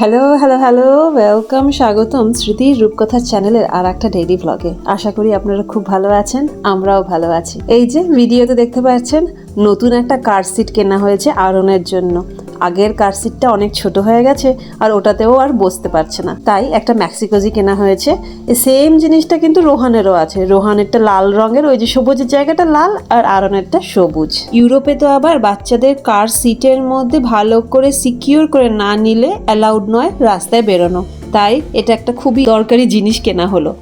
Hello hello hello welcome স্বাগতম স্মৃতি রূপকথা চ্যানেলের আর একটা ডেইলি ব্লগে আশা করি আপনারা খুব ভালো আছেন, আমরাও ভালো আছি। এই যে ভিডিওতে দেখতে পাচ্ছেন, নতুন একটা কার সিট কেনা হয়েছে আরনের জন্য। আগের কার সিটটা অনেক ছোট হয়ে গেছে আর ওটাতেও আর বসতে পারছে না। তাই একটা ম্যাক্সিকোজি কেনা হয়েছে। সেম জিনিসটা কিন্তু রোহানেরও আছে। রোহানেরটা লাল রঙের, ওই যে সবুজের জায়গাটা লাল আর আরনেরটা সবুজ। ইউরোপে তো আবার বাচ্চাদের কার সিটের মধ্যে ভালো করে সিকিউর করে না নিলে অ্যালাউড নয় রাস্তায় বেরোনো। তাই এটা একটা খুবই দরকারি জিনিস কেনা হলো।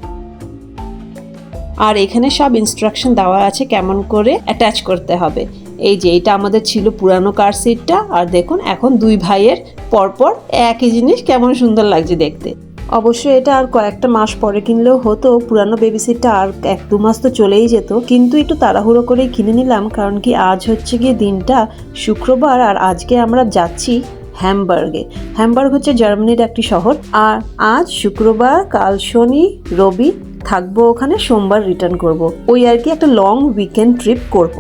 আর এখানে সব ইনস্ট্রাকশন দেওয়া আছে কেমন করে অ্যাটাচ করতে হবে। এই যে এটা আমাদের ছিল পুরানো কার সিটটা আর দেখুন এখন দুই ভাইয়ের পরপর একই জিনিস কেমন সুন্দর লাগছে দেখতে অবশ্য এটা আর কয়েকটা মাস পরে কিনলেও হতো, পুরানো বেবি সিটটা আর এক দু মাস তো চলেই যেত, কিন্তু একটু তাড়াহুড়ো করেই কিনে নিলাম, কারণ কি আজ হচ্ছে গিয়ে দিনটা শুক্রবার, আর আজকে আমরা যাচ্ছি হ্যামবার্গে হ্যামবার্গ হচ্ছে জার্মানির একটি শহর, আর আজ শুক্রবার, কাল শনি, রবি থাকব ওখানে, সোমবার রিটার্ন করব। ওই আর কি একটা লং উইকেন্ড ট্রিপ করব।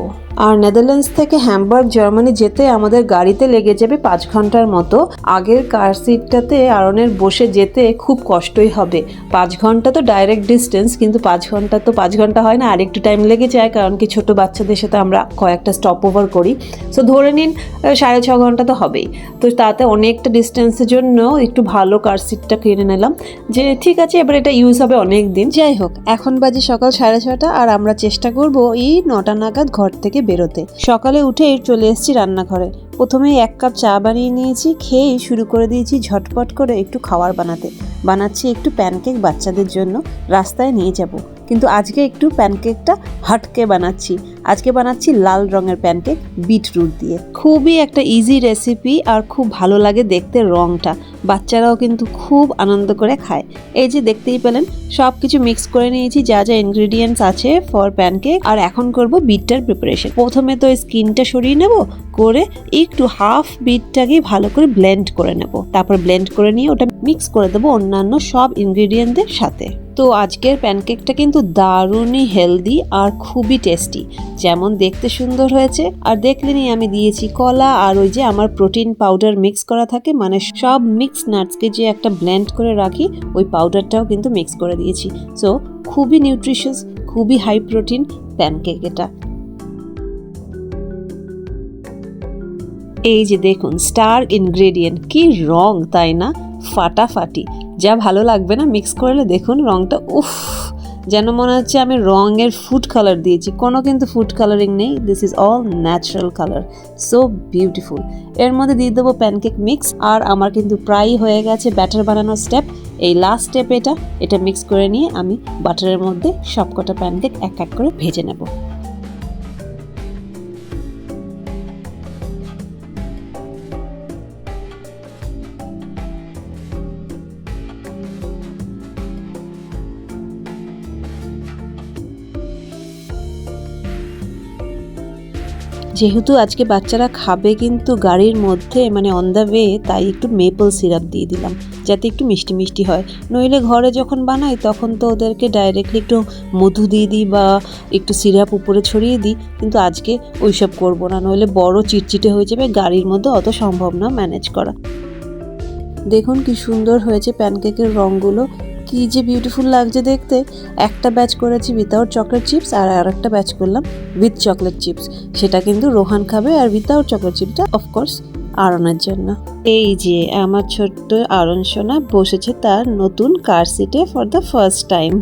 আর নেদারল্যান্ডস থেকে হ্যামবার্গ, জার্মানি যেতে আমাদের গাড়িতে লেগে যাবে পাঁচ ঘণ্টার মতো। আগের কার সিটটাতে আরনের বসে যেতে খুব কষ্টই হবে। পাঁচ ঘণ্টা তো ডাইরেক্ট ডিস্টেন্স, কিন্তু পাঁচ ঘণ্টা তো পাঁচ ঘণ্টা হয় না আরেকটু টাইম লেগে যায়, কারণ কি ছোট বাচ্চাদের সাথে আমরা কয়েকটা স্টপ ওভার করি। সো ধরে নিন সাড়ে ছ ঘণ্টা তো হবেই। তো তাতে অনেকটা ডিস্টেন্সের জন্য একটু ভালো কার সিটটা কিনে নিলাম, যে ঠিক আছে, এবার এটা ইউজ হবে অনেক দিন যাই হোক, এখন বাজে সকাল সাড়ে ছটা, আর আমরা চেষ্টা করব এই নটা নাগাদ ঘর থেকে বেরোতে। সকালে উঠে চলে এসেছি রান্নাঘরে। প্রথমেই এক কাপ চা বানিয়ে নিয়েছি, খেয়েই শুরু করে দিয়েছি ঝটপট করে একটু খাওয়ার বানাতে। বানাচ্ছি একটু প্যানকেক বাচ্চাদের জন্য। রাস্তায় নিয়ে যাব। কিন্তু আজকে একটু প্যানকেকটা হাটকে বানাচ্ছি। আজকে বানাচ্ছি লাল রঙের প্যানকেক বিটরুট দিয়ে। খুবই একটা ইজি রেসিপি আর খুব ভালো লাগে দেখতে রংটা। বাচ্চারাও কিন্তু খুব আনন্দ করে খায়। এই যে দেখতেই পেলেন সব কিছু মিক্স করে নিয়েছি, যা যা ইনগ্রিডিয়েন্টস আছে ফর প্যানকেক আর এখন করব বিটটার প্রিপারেশন প্রথমে তো স্কিনটা সরিয়ে নেব, করে একটু হাফ বিটটাকে ভালো করে ব্লেন্ড করে নেব। তারপর ব্লেন্ড করে নিয়ে ওটা মিক্স করে দেবো অন্যান্য সব ইনগ্রিডিয়েন্টদের সাথে। তো আজকের প্যানকেকটা কিন্তু দারুণই হেলদি আর খুবই টেস্টি। যেমন দেখতে সুন্দর হয়েছে। আর দেখলেনই আমি দিয়েছি কলা আর ওই যে আমার প্রোটিন পাউডার মিক্স করা থাকে মানে সব মিক্স নাটসকে যে একটা ব্লেন্ড করে রাখি, ওই পাউডারটাও কিন্তু মিক্স করে দিয়েছি। সো, খুবই নিউট্রিশিয়াস, খুবই হাই প্রোটিন প্যানকেক এটা। এই যে দেখুন, স্টার ইনগ্রেডিয়েন্ট, কি রং, তাই না? ফাটাফাটি। যা ভালো লাগবে না মিক্স করলে দেখুন রংটা, উফ, যেন মনে হচ্ছে আমি রঙের ফুড কালার দিয়েছি। কোনো কিন্তু ফুড কালারিং নেই this is all natural colour so beautiful এর মধ্যে দিয়ে দেবো প্যানকেক মিক্স আর আমার কিন্তু প্রায়ই হয়ে গেছে ব্যাটার বানানোর স্টেপ এই লাস্ট স্টেপ এটা এটা মিক্স করে নিয়ে আমি বাটারের মধ্যে সবকটা প্যানকেক এক এক করে ভেজে নেব। যেহেতু আজকে বাচ্চারা খাবে কিন্তু গাড়ির মধ্যে মানে অন দ্য ওয়ে তাই একটু মেপল সিরাপ দিয়ে দিলাম, যাতে একটু মিষ্টি মিষ্টি হয়। নইলে ঘরে যখন বানাই, তখন তো ওদেরকে ডাইরেক্টলি একটু মধু দিয়ে দিই বা একটু সিরাপ উপরে ছড়িয়ে দিই, কিন্তু আজকে ওইসব করব না। নইলে বড় চিটচিটে হয়ে যাবে, গাড়ির মধ্যে অত সম্ভব না ম্যানেজ করা। দেখুন কি সুন্দর হয়েছে প্যানকেকের রঙগুলো। কি যে বিউটিফুল লাগছে দেখতে। একটা ব্যাচ করেছি উইথাউট চকলেট চিপস আর আরেকটা ব্যাচ করলাম উইথ চকলেট চিপস সেটা কিন্তু রোহান খাবে আর উইথাউট চকলেট চিপসটা অফকোর্স আরনের জন্য। এই যে আমার ছোট্ট আরন সোনা বসেছে তার নতুন কার সিটে ফর দ্য ফার্স্ট টাইম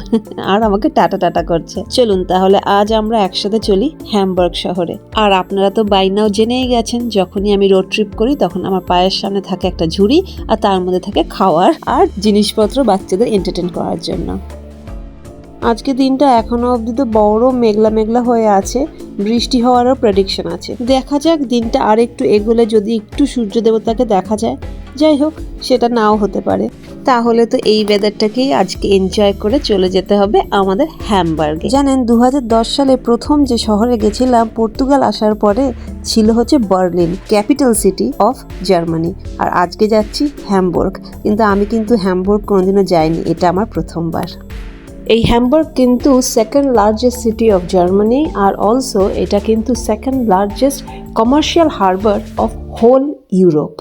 আর আমাকে টাটা টাটা করছে। চলুন তাহলে আজ আমরা একসাথে চলি হ্যামবার্গ শহরে। আর আপনারা তো বাইনাও জেনেই গেছেন, যখনই আমি রোড ট্রিপ করি তখন আমার পায়ের সামনে থাকে একটা ঝুড়ি আর তার মধ্যে থাকে খাওয়ার আর জিনিসপত্র বাচ্চাদের এন্টারটেন করার জন্য। আজকে দিনটা এখনও অবধি তো বড় মেঘলা মেঘলা হয়ে আছে। বৃষ্টি হওয়ারও প্রেডিকশন আছে। দেখা যাক, দিনটা আর একটু এগোলে যদি একটু সূর্য দেবতাকে দেখা যায়, যাই হোক, সেটা নাও হতে পারে। তাহলে তো এই ওয়েদারটাকেই আজকে এনজয় করে চলে যেতে হবে আমাদের হ্যামবার্গে জানেন দু হাজার দশ সালে প্রথম যে শহরে গেছিলাম, পর্তুগাল আসার পরে ছিল হচ্ছে Berlin, capital city of Germany. আর আজকে যাচ্ছি হ্যামবুর্গ কিন্তু আমি কিন্তু হ্যামবুর্গ কোনোদিনও যাইনি, এটা আমার প্রথমবার। এই হ্যামবার্গ কিন্তু second largest city of Germany R also এটা কিন্তু second largest commercial harbour of whole Europe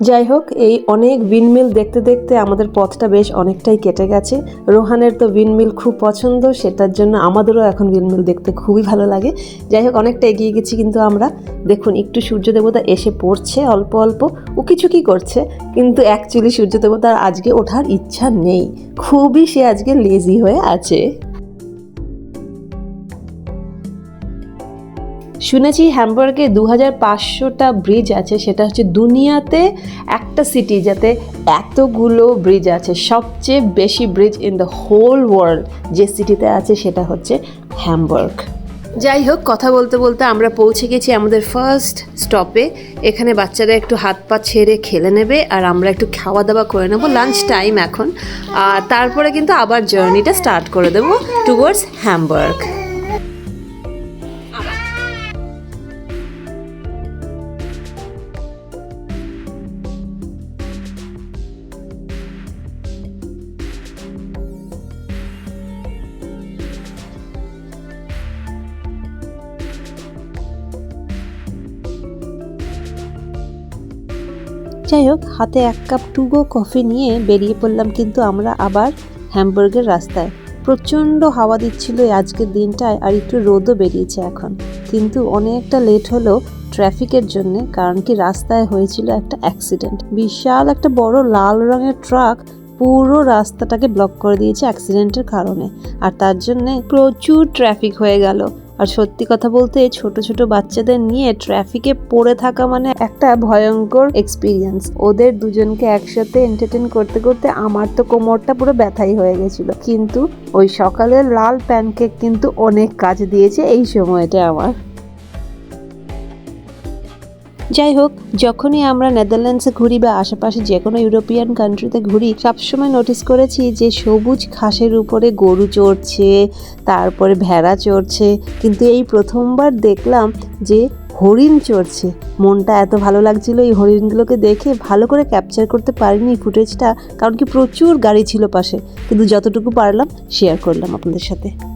যাই হোক, এই অনেক উইন্ডমিল দেখতে দেখতে আমাদের পথটা বেশ অনেকটাই কেটে গেছে। রোহানের তো উইন্ডমিল খুব পছন্দ, সেটার জন্য আমাদেরও এখন উইন্ডমিল দেখতে খুবই ভালো লাগে। যাই হোক, অনেকটা এগিয়ে গেছি কিন্তু আমরা। দেখুন, একটু সূর্য দেবতা এসে পড়ছে, অল্প অল্প ও কিছু কি করছে, কিন্তু অ্যাকচুয়ালি সূর্য দেবতার আজকে ওঠার ইচ্ছা নেই। খুবই সে আজকে লেজি হয়ে আছে। শুনেছি হ্যামবার্গে দু হাজার পাঁচশোটা ব্রিজ আছে, সেটা হচ্ছে দুনিয়াতে একটা সিটি যাতে এতগুলো ব্রিজ আছে। সবচেয়ে বেশি bridge in the whole world যে সিটিতে আছে, সেটা হচ্ছে হ্যামবার্গ যাই হোক, কথা বলতে বলতে আমরা পৌঁছে গেছি আমাদের ফার্স্ট স্টপে এখানে বাচ্চারা একটু হাত পা ছেড়ে খেলে নেবে আর আমরা একটু খাওয়া দাওয়া করে নেব লাঞ্চ টাইম এখন। আর তারপরে কিন্তু আবার জার্নিটা স্টার্ট করে দেবো টুয়ার্ডস হ্যামবার্গ যাই হোক হাতে এক কাপ টুগো কফি নিয়ে বেরিয়ে পড়লাম কিন্তু আমরা আবার হ্যামবার্গের রাস্তায়। প্রচণ্ড হাওয়া দিচ্ছিল আজকের দিনটায় আর একটু রোদও বেরিয়েছে এখন। কিন্তু অনেকটা লেট হলো ট্রাফিকের জন্য, কারণ কি রাস্তায় হয়েছিল একটা অ্যাক্সিডেন্ট বিশাল একটা বড় লাল রঙের ট্রাক পুরো রাস্তাটাকে ব্লক করে দিয়েছে অ্যাক্সিডেন্টের কারণে। আর তার জন্যে প্রচুর ট্রাফিক হয়ে গেল। আর সত্যি কথা বলতে ছোট ছোট বাচ্চাদের নিয়ে ট্রাফিকে পড়ে থাকা মানে একটা ভয়ঙ্কর এক্সপিরিয়েন্স ওদের দুজনকে একসাথে এন্টারটেন করতে করতে আমার তো কোমরটা পুরো ব্যথাই হয়ে গেছিল। কিন্তু ওই সকালের লাল প্যানকেক কিন্তু অনেক কাজ দিয়েছে এই সময়টা আমার। যাই হোক, যখনই আমরা নেদারল্যান্ডসে ঘুরি বা আশেপাশে যে কোনো ইউরোপিয়ান কান্ট্রিতে ঘুরি, সবসময় নোটিস করেছি যে সবুজ ঘাসের উপরে গরু চড়ছে, তারপরে ভেড়া চড়ছে। কিন্তু এই প্রথমবার দেখলাম যে হরিণ চড়ছে। মনটা এত ভালো লাগছিল এই হরিণগুলোকে দেখে, ভালো করে ক্যাপচার করতে পারিনি ফুটেজটা কারণ কি প্রচুর গাড়ি ছিল পাশে। কিন্তু যতটুকু পারলাম শেয়ার করলাম আপনাদের সাথে।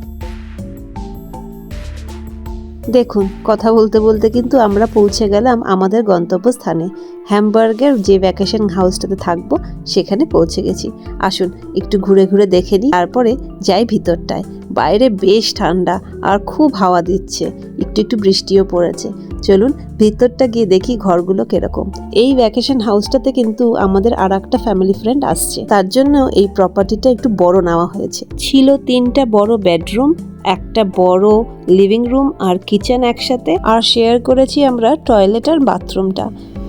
দেখুন, কথা বলতে বলতে কিন্তু আমরা পৌঁছে গেলাম আমাদের গন্তব্যস্থানে। হ্যামবার্গের যে ভ্যাকেশন হাউসটাতে থাকব, সেখানে পৌঁছে গেছি। আসুন, একটু ঘুরে ঘুরে দেখে নিই, তারপরে যাই ভিতরটায়। বাইরে বেশ ঠান্ডা আর খুব হাওয়া দিচ্ছে। একটু একটু বৃষ্টিও পড়েছে। চলুন ভিতরটা গিয়ে দেখি ঘরগুলো কীরকম। এই ভ্যাকেশন হাউসটাতে কিন্তু আমাদের আর একটা ফ্যামিলি ফ্রেন্ড আসছে। তার জন্য এই প্রপার্টিটা একটু বড় নেওয়া হয়েছে। ছিল তিনটা বড় বেডরুম একটা বড় লিভিং রুম আর কিচেন একসাথে। আর শেয়ার করেছি আমরা টয়লেট আর বাথরুমটা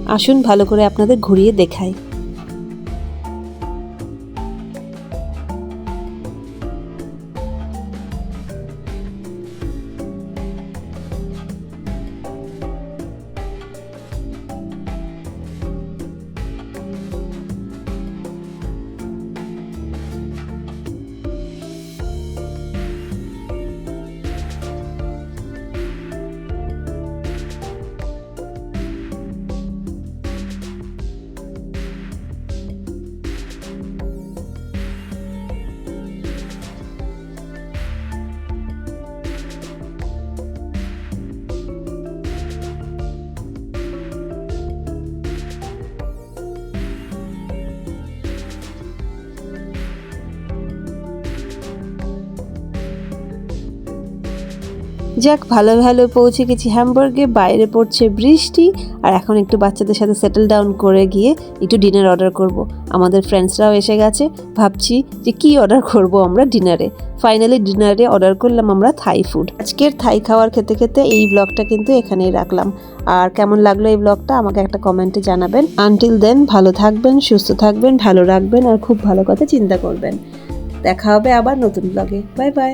আসুন ভালো করে আপনাদের ঘুরিয়ে দেখাই। যাক, ভালো ভালো পৌঁছে গেছি হ্যামবার্গে। বাইরে পড়ছে বৃষ্টি, আর এখন একটু বাচ্চাদের সাথে সেটেল ডাউন করে গিয়ে একটু ডিনার অর্ডার করব। আমাদের ফ্রেন্ডসরাও এসে গেছে। ভাবছি যে কি অর্ডার করব আমরা ডিনারে ফাইনালি ডিনারে অর্ডার করলাম আমরা থাই ফুড আজকের থাই খাওয়ার খেতে খেতে এই ব্লগটা কিন্তু এখানেই রাখলাম। আর কেমন লাগল এই ব্লগটা আমাকে একটা কমেন্টে জানাবেন। আনটিল দেন ভালো থাকবেন, সুস্থ থাকবেন, ভালো রাখবেন, আর খুব ভালো কথা চিন্তা করবেন। দেখা হবে আবার নতুন ব্লগে বাই বাই